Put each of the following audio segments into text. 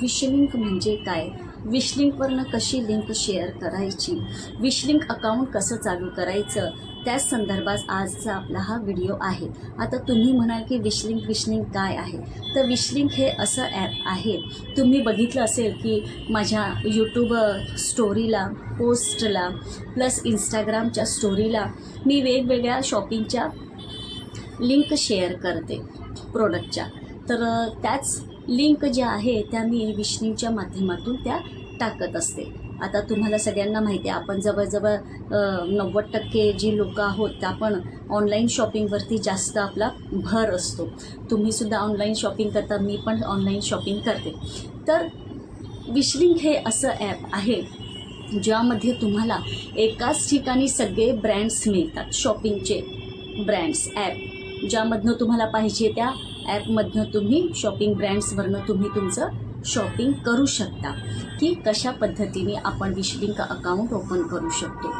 विशलिंक म्हणजे काय? विशलिंकवरनं कशी लिंक शेअर करायची? विशलिंक अकाउंट कसं चालू करायचं? त्याच संदर्भात आजचा आपला हा व्हिडिओ आहे. आता तुम्ही म्हणाल की विशलिंक विशलिंक काय आहे? तर विशलिंक हे असं ॲप आहे. तुम्ही बघितलं असेल की माझ्या यूट्यूब स्टोरीला पोस्टला प्लस इंस्टाग्रामच्या स्टोरीला मी वेगवेगळ्या शॉपिंगच्या लिंक शेअर करते प्रोडक्टच्या तर त्याच लिंक ज्या आहे त्या मी विष्णूच्या माध्यमातून त्या टाकत असते. आता तुम्हाला सगळ्यांना माहिती आहे आपण जवळजवळ नव्वद टक्के जी लोकं आहोत त्या आपण ऑनलाईन शॉपिंगवरती जास्त आपला भर असतो. तुम्हीसुद्धा ऑनलाईन शॉपिंग करता मी पण ऑनलाईन शॉपिंग करते. तर विशलिंक हे असं ॲप आहे ज्यामध्ये तुम्हाला एकाच ठिकाणी सगळे ब्रँड्स मिळतात शॉपिंगचे ब्रँड्स ॲप ज्यामधनं तुम्हाला पाहिजे त्या ॲपमधनं तुम्ही शॉपिंग ब्रँड्सवरनं तुम्ही तुमचं शॉपिंग करू शकता. की कशा पद्धतीने आपण विशलिंक अकाउंट ओपन करू शकतो.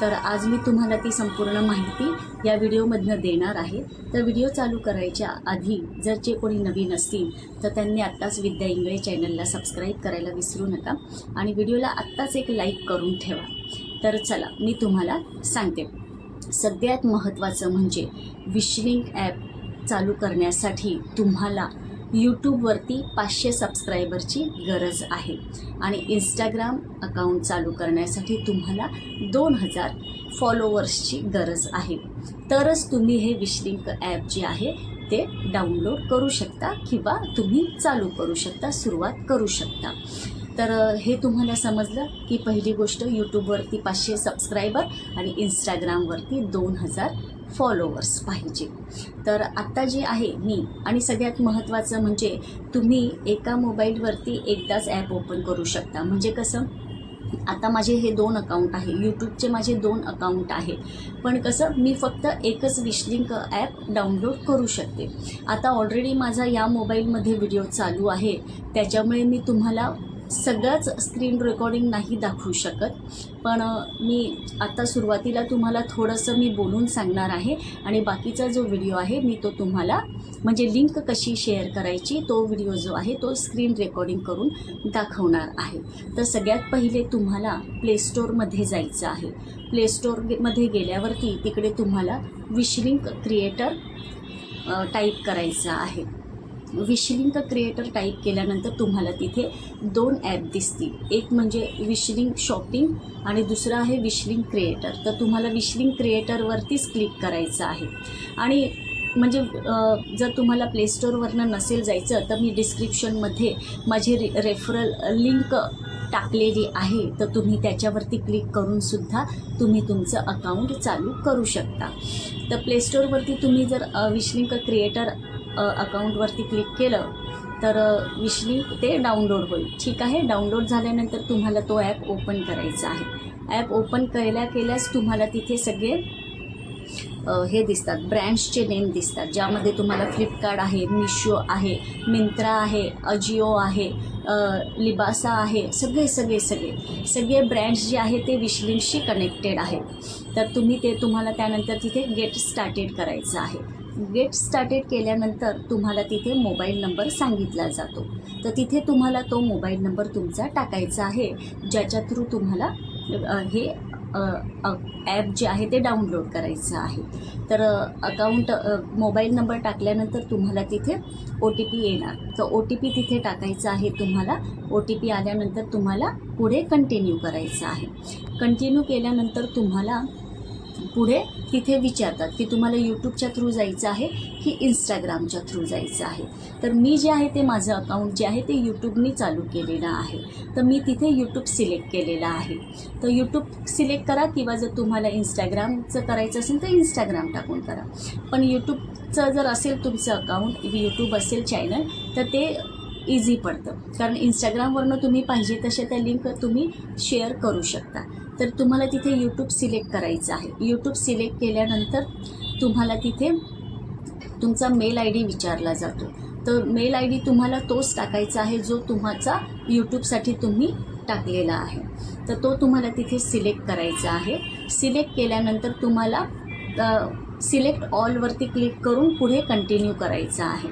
तर आज मी तुम्हाला ती संपूर्ण माहिती या व्हिडिओमधनं देणार आहे. तर व्हिडिओ चालू करायच्या आधी जर जे कोणी नवीन असतील तर त्यांनी आत्ताच विद्या इंगळे चॅनलला सबस्क्राईब करायला विसरू नका आणि व्हिडिओला आत्ताच एक लाईक करून ठेवा. तर चला मी तुम्हाला सांगते. सगळ्यात महत्त्वाचं म्हणजे विशलिंक ॲप चालू करण्यासाठी तुम्हाला यूट्यूबवरती पाचशे सबस्क्रायबरची गरज आहे. आणि इंस्टाग्राम अकाउंट चालू करण्यासाठी तुम्हाला दोन हजार फॉलोवर्सची गरज आहे. तरच तुम्ही हे विशलिंक ॲप जे आहे ते डाउनलोड करू शकता किंवा तुम्ही चालू करू शकता सुरुवात करू शकता. तर हे तुम्हाला समजलं की पहिली गोष्ट यूट्यूबवरती पाचशे सबस्क्रायबर आणि इंस्टाग्रामवरती दोन हजार फॉलोवर्स पाहिजे. तर आत्ता जे आहे मी आणि सगळ्यात महत्त्वाचं म्हणजे तुम्ही एका मोबाईलवरती एकदाच ॲप ओपन करू शकता. म्हणजे कसं? आता माझे हे दोन अकाउंट आहे. यूट्यूबचे माझे दोन अकाउंट आहे पण कसं? मी फक्त एकच विशलिंक ॲप डाउनलोड करू शकते. आता ऑलरेडी माझा या मोबाईलमध्ये व्हिडिओ चालू आहे. त्याच्यामुळे मी तुम्हाला सगळंच स्क्रीन रेकॉर्डिंग नाही दाखवू शकत. पण मी आता सुरुवातीला तुम्हाला थोडंसं मी बोलून सांगणार आहे आणि बाकीचा जो व्हिडिओ आहे मी तो तुम्हाला म्हणजे लिंक कशी शेअर करायची तो व्हिडिओ जो आहे तो स्क्रीन रेकॉर्डिंग करून दाखवणार आहे. तर सगळ्यात पहिले तुम्हाला प्लेस्टोरमध्ये जायचं आहे. प्लेस्टोरमध्ये गेल्यावरती तिकडे तुम्हाला विशलिंक क्रिएटर टाईप करायचं आहे. विशलिंक क्रिएटर टाईप केल्यानंतर तुम्हाला तिथे दोन ॲप दिसतील. एक म्हणजे विशलिंग शॉपिंग आणि दुसरं आहे विशलिंग क्रिएटर तर तुम्हाला विशलिंग क्रिएटरवरतीच क्लिक करायचं आहे. आणि म्हणजे जर तुम्हाला प्लेस्टोरवरनं नसेल जायचं तर मी डिस्क्रिप्शनमध्ये माझी रे रेफरल लिंक टाकलेली आहे. तर तुम्ही त्याच्यावरती क्लिक करूनसुद्धा तुम्ही तुमचं अकाउंट चालू करू शकता. तर प्लेस्टोरवरती तुम्ही जर अ, विशलिंक क्रिएटर अकाउंटवरती क्लिक केलं तर विशली ते डाउनलोड होईल. ठीक आहे? डाउनलोड झाल्यानंतर तुम्हाला तो ॲप ओपन करायचा आहे. ॲप ओपन केल्या केल्यास तुम्हाला तिथे सगळे हे दिसतात. ब्रँड्सचे नेम दिसतात. ज्यामध्ये तुम्हाला फ्लिपकार्ट आहे मिशो आहे मिंत्रा आहे अजिओ आहे लिबासा आहे सगळे सगळे सगळे. सगळे ब्रँड्स जे आहे ते विशलिंकशी कनेक्टेड आहेत. तर तुम्ही ते तुम्हाला त्यानंतर तिथे गेट स्टार्टेड करायचं आहे. गेट स्टार्टेड केल्यानंतर तुम्हाला तिथे मोबाईल नंबर सांगितला जातो. तर तिथे तुम्हाला तो मोबाईल नंबर तुमचा टाकायचा आहे ज्याच्या थ्रू तुम्हाला हे ॲप जे आहे ते डाउनलोड करायचं आहे. तर अकाउंट मोबाईल नंबर टाकल्यानंतर तुम्हाला तिथे ओ टी पी येणार. तर ओ टी पी तिथे टाकायचा आहे तुम्हाला. ओ टी पी आल्यानंतर तुम्हाला पुढे कंटिन्यू करायचं आहे. कंटिन्यू केल्यानंतर तुम्हाला पुढे तिथे विचारतात की तुम्हाला यूट्यूबच्या थ्रू जायचं आहे की इंस्टाग्रामच्या थ्रू जायचं आहे? तर मी जे आहे ते माझं अकाउंट जे आहे ते यूट्यूबनी चालू केलेलं आहे. तर मी तिथे यूट्यूब सिलेक्ट केलेलं आहे. तर यूट्यूब सिलेक्ट करा किंवा जर तुम्हाला इंस्टाग्रामचं करायचं असेल तर इंस्टाग्राम टाकून करा. पण यूट्यूबचं जर असेल तुमचं अकाउंट यूट्यूब असेल चॅनल तर ते इझी पडतं. कारण इंस्टाग्रामवरनं तुम्ही पाहिजे तसे त्या लिंक तुम्ही शेअर करू शकता. तर तुम्हाला तिथे यूट्यूब सिलेक्ट करायचं आहे. यूट्यूब सिलेक्ट केल्यानंतर तुम्हाला तिथे तुमचा मेल आय डी विचारला जातो. तर मेल आय डी तुम्हाला तोच टाकायचा आहे जो तुमचा यूट्यूबसाठी तुम्ही टाकलेला आहे. तर तो तुम्हाला तिथे सिलेक्ट करायचा आहे. सिलेक्ट केल्यानंतर तुम्हाला सिलेक्ट ऑलवरती क्लिक करून पुढे कंटिन्यू करायचं आहे.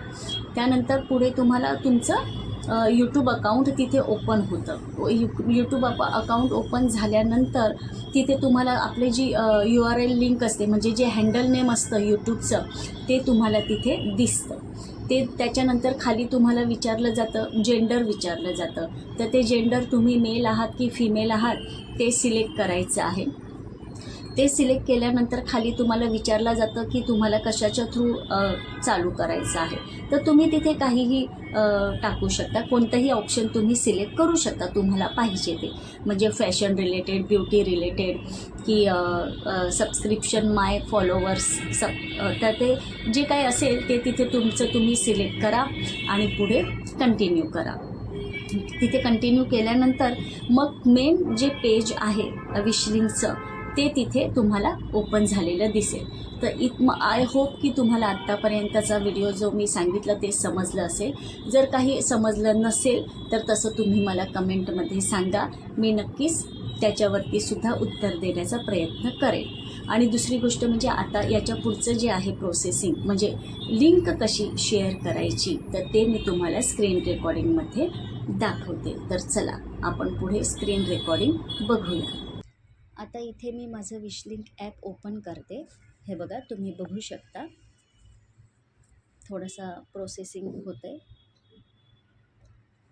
त्यानंतर पुढे तुम्हाला तुमचं यूट्यूब अकाउंट तिथे ओपन होतं. You YouTube app account open झाल्यानंतर तिथे तुम्हाला आपले जी यू आर एल लिंक असते म्हणजे जे हँडल नेम असतं यूट्यूबचं ते तुम्हाला तिथे दिसतं. ते त्याच्यानंतर खाली तुम्हाला विचारलं जातं जेंडर विचारलं जातं. तर ते जेंडर तुम्ही मेल आहात की फिमेल आहात ते सिलेक्ट करायचं आहे. ते सिलेक्ट केल्यानंतर खाली तुम्हाला विचारलं जातं की तुम्हाला कशाच्या थ्रू चालू करायचं आहे. तर तुम्ही तिथे काहीही टाकू शकता. कोणतंही ऑप्शन तुम्ही सिलेक्ट करू शकता तुम्हाला पाहिजे ते. म्हणजे फॅशन रिलेटेड ब्युटी रिलेटेड की सबस्क्रिप्शन माय फॉलोवर्स सब तर ते जे काही असेल ते तिथे तुमचं तुम्ही सिलेक्ट करा आणि पुढे कंटिन्यू करा. तिथे कंटिन्यू केल्यानंतर मग मेन जे पेज आहे विशलिंगचं ते तिथे तुम्हाला ओपन झालेलं दिसेल. तर इत मग आय होप की तुम्हाला आत्तापर्यंतचा व्हिडिओ जो मी सांगितलं ते समजलं असेल. जर काही समजलं नसेल तर तसं तुम्ही मला कमेंटमध्ये सांगा. मी नक्कीच त्याच्यावरती सुद्धा उत्तर देण्याचा प्रयत्न करेन. आणि दुसरी गोष्ट म्हणजे आता याच्या पुढचं जे आहे प्रोसेसिंग म्हणजे लिंक कशी शेअर करायची तर ते मी तुम्हाला स्क्रीन रेकॉर्डिंगमध्ये दाखवते. तर चला आपण पुढे स्क्रीन रेकॉर्डिंग बघूया. आता इथे मी माझं विशलिंक ॲप ओपन करते. हे बघा तुम्ही बघू शकता. थोडंसं प्रोसेसिंग होतं आहे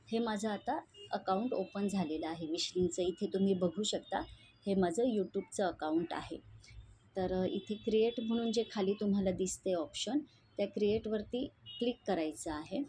हे माझं आता अकाउंट ओपन झालेलं आहे. विशलिंगचं इथे तुम्ही बघू शकता. हे माझं यूट्यूबचं अकाउंट आहे. तर इथे क्रिएट म्हणून जे खाली तुम्हाला दिसते ऑप्शन त्या क्रिएटवरती क्लिक करायचं आहे.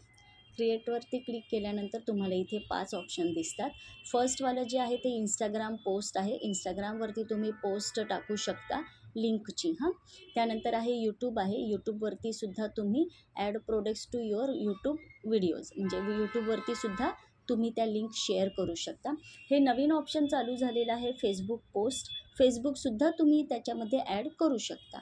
क्रिएटवरती क्लिक केल्यानंतर तुम्हाला इथे पाच ऑप्शन दिसतात. फर्स्टवालं जे आहे ते इंस्टाग्राम पोस्ट आहे. इंस्टाग्रामवरती तुम्ही पोस्ट टाकू शकता लिंकची हां. त्यानंतर आहे यूट्यूब आहे. यूट्यूबवरती सुद्धा तुम्ही add products to your YouTube videos म्हणजे यूट्यूबवरती सुद्धा तुम्ही त्या लिंक शेअर करू शकता. हे नवीन ऑप्शन चालू झालेलं आहे फेसबुक पोस्ट फेसबुकसुद्धा तुम्ही त्याच्यामध्ये ॲड करू शकता.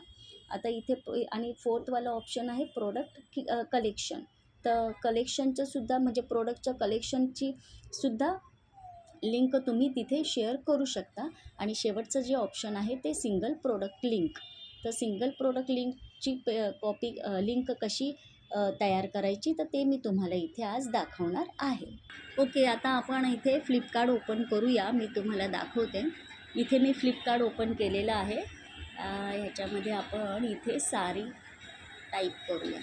आता इथे आणि फोर्थवाला ऑप्शन आहे प्रोडक्ट कलेक्शन तर कलेक्शनचं सुद्धा म्हणजे प्रोडक्टच्या कलेक्शनची सुद्धा लिंक तुम्ही तिथे शेअर करू शकता. आणि शेवटचं जे ऑप्शन आहे ते सिंगल प्रोडक्ट लिंक तर सिंगल प्रोडक्ट लिंकची कॉपी लिंक कशी तयार करायची तर ते मी तुम्हाला इथे आज दाखवणार आहे. ओके आता आपण इथे फ्लिपकार्ट ओपन करूया. मी तुम्हाला दाखवते. इथे मी फ्लिपकार्ट ओपन केलेलं आहे. ह्याच्यामध्ये आपण इथे सारी टाईप करूया.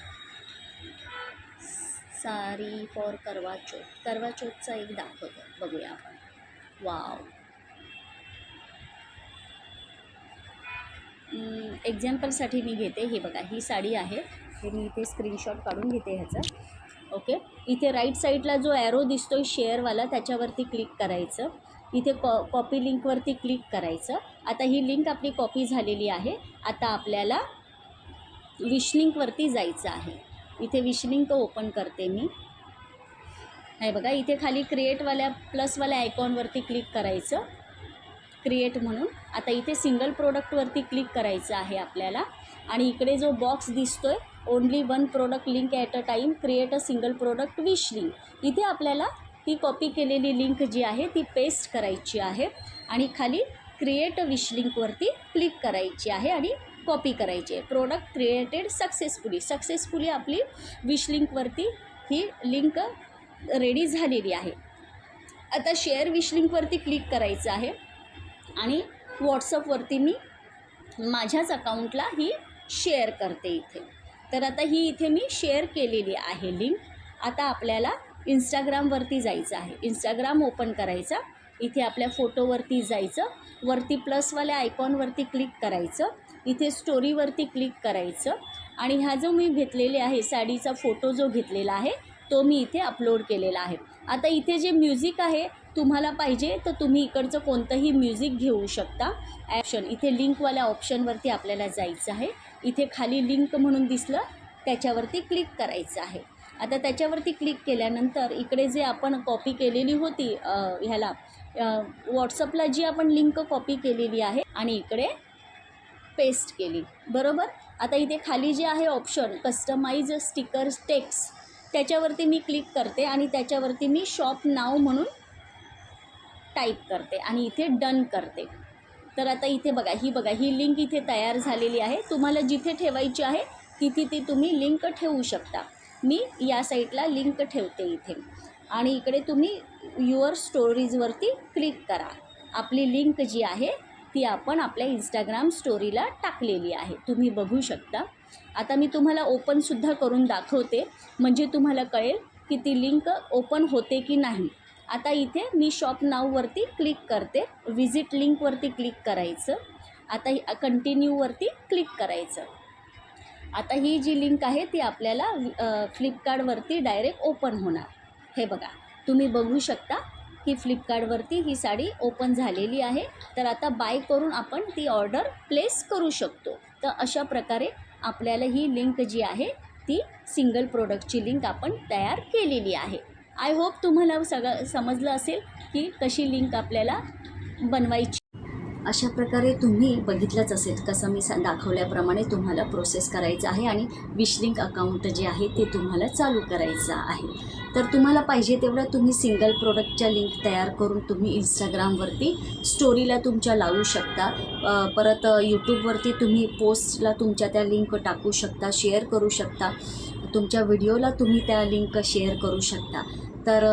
सारी फॉर करवा चौथ. करवा चौथचा एक दाखवतो बघूया आपण. वाव एक्झाम्पलसाठी मी घेते. हे बघा ही साडी आहे. हे मी इथे स्क्रीनशॉट काढून घेते ह्याचा. ओके इथे राईट साईडला जो ॲरो दिसतो आहे शेअरवाला त्याच्यावरती क्लिक करायचं. इथे कॉ कॉपी लिंकवरती क्लिक करायचं. आता ही लिंक आपली कॉपी झालेली आहे. आता आपल्याला विशलिंकवरती जायचं आहे. इथे विशलिंक ओपन करते मी. नाही बघा इथे खाली क्रिएटवाल्या प्लसवाल्या आयकॉनवरती क्लिक करायचं. क्रिएट म्हणून. आता इथे सिंगल प्रोडक्टवरती क्लिक करायचं आहे आपल्याला. आणि इकडे जो बॉक्स दिसतोय only one product link at a time create a single product wish link इथे आपल्याला ती कॉपी केलेली लिंक जी आहे ती पेस्ट करायची आहे. आणि खाली क्रिएट विश लिंकवरती क्लिक करायची आहे. आणि कॉपी करायची. आहे प्रोडक्ट क्रिएटेड सक्सेसफुली सक्सेसफुली आपली विश लिंकवरती ही लिंक रेडी झालेली आहे. आता शेअर विश लिंकवरती क्लिक करायचं आहे. आणि व्हॉट्सअपवरती मी माझ्याच अकाउंटला ही शेअर करते इथे. तर आता ही इथे मी शेअर केलेली आहे लिंक आता आपल्याला इंस्टाग्रामवरती जायचं आहे. इंस्टाग्राम ओपन करायचा. इथे आपल्या फोटोवरती जायचं. वरती प्लसवाल्या आयकॉनवरती क्लिक करायचं. इथे स्टोरीवरती क्लिक करायचं. आणि ह्या जो मी घेतलेले आहे साडीचा फोटो जो घेतलेला आहे तो मी इथे अपलोड केलेला आहे. आता इथे जे म्युझिक आहे तुम्हाला पाहिजे तर तुम्ही इकडचं कोणतंही म्युझिक घेऊ शकता. ॲप्शन इथे लिंकवाल्या ऑप्शनवरती आपल्याला जायचं आहे. इथे खाली लिंक म्हणून दिसलं त्याच्यावरती क्लिक करायचं आहे. आता त्याच्यावरती क्लिक केल्यानंतर इकडे जे आपण कॉपी केलेली होती ह्याला व्हॉट्सअपला जी आपण लिंक कॉपी केलेली आहे आणि इकडे पेस्ट केली. बरोबर? आता इथे खाली जे आहे ऑप्शन कस्टमाइज स्टिकर्स टेक्स त्याच्यावरती मी क्लिक करते आणि त्याच्यावरती मी शॉप नाव म्हणून टाईप करते आणि इथे डन करते. तर आता इथे बघा ही बघा ही लिंक इथे तयार झालेली आहे. तुम्हाला जिथे ठेवायची आहे तिथे ती तुम्ही लिंक ठेवू शकता. मी या साईटला लिंक ठेवते इथे. आणि इकडे तुम्ही युअर स्टोरीजवरती क्लिक करा. आपली लिंक जी आहे ती आपण आपल्या इंस्टाग्राम स्टोरीला टाकलेली आहे. तुम्ही बघू शकता. आता मी तुम्हाला ओपनसुद्धा करून दाखवते. म्हणजे तुम्हाला कळेल की ती लिंक ओपन होते की नाही. आता इथे मी शॉप नाववरती क्लिक करते. विजिट लिंकवरती क्लिक करायचं. आता कंटिन्यूवरती क्लिक करायचं. आता ही जी लिंक आहे ती आपल्याला फ्लिपकार्टवरती डायरेक्ट ओपन होणार. हे बघा तुम्ही बघू शकता की फ्लिपकार्टवरती ही साडी ओपन झालेली आहे. तर आता बाय करून आपण ती ऑर्डर प्लेस करू शकतो. तर अशा प्रकारे आपल्याला ही लिंक जी आहे ती सिंगल प्रोडक्टची लिंक आपण तयार केलेली आहे. आय होप तुम्हाला सगळं समजलं असेल की कशी लिंक आपल्याला बनवायची अशा प्रकारे तुम्ही बघितलंच असेल कसं मी सा दाखवल्याप्रमाणे तुम्हाला प्रोसेस करायचं आहे आणि विशलिंक अकाउंट जे आहे ते तुम्हाला चालू करायचं आहे. तर तुम्हाला पाहिजे तेवढं तुम्ही सिंगल प्रोडक्टच्या लिंक तयार करून तुम्ही इंस्टाग्रामवरती स्टोरीला तुमच्या लावू शकता. परत यूट्यूबवरती तुम्ही पोस्टला तुमच्या त्या लिंक टाकू शकता शेअर करू शकता. तुमच्या व्हिडिओला तुम्ही त्या लिंक शेअर करू शकता. तर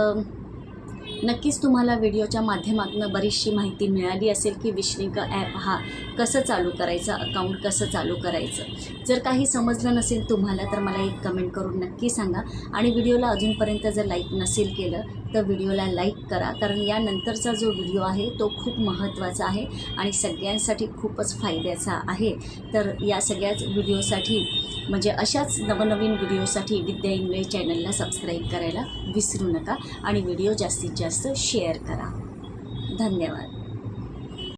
नक्कीच तुम्हाला व्हिडिओच्या माध्यमातून बरीचशी माहिती मिळाली असेल की विश्लिंक ॲप हा कसं चालू करायचं अकाउंट कसं चालू करायचं. जर काही समजलं नसेल तुम्हाला तर मला एक कमेंट करून नक्की सांगा. आणि व्हिडिओला अजूनपर्यंत जर लाईक नसेल केलं तर व्हिडिओला लाईक करा कारण यानंतरचा जो व्हिडिओ आहे तो खूप महत्त्वाचा आहे आणि सगळ्यांसाठी खूपच फायद्याचा आहे. तर या सगळ्याच व्हिडिओसाठी म्हणजे अशाच नवनवीन व्हिडिओसाठी विद्या इंगळे चॅनलला सबस्क्राईब करायला विसरू नका आणि व्हिडिओ जास्तीत जास्त शेअर करा. धन्यवाद.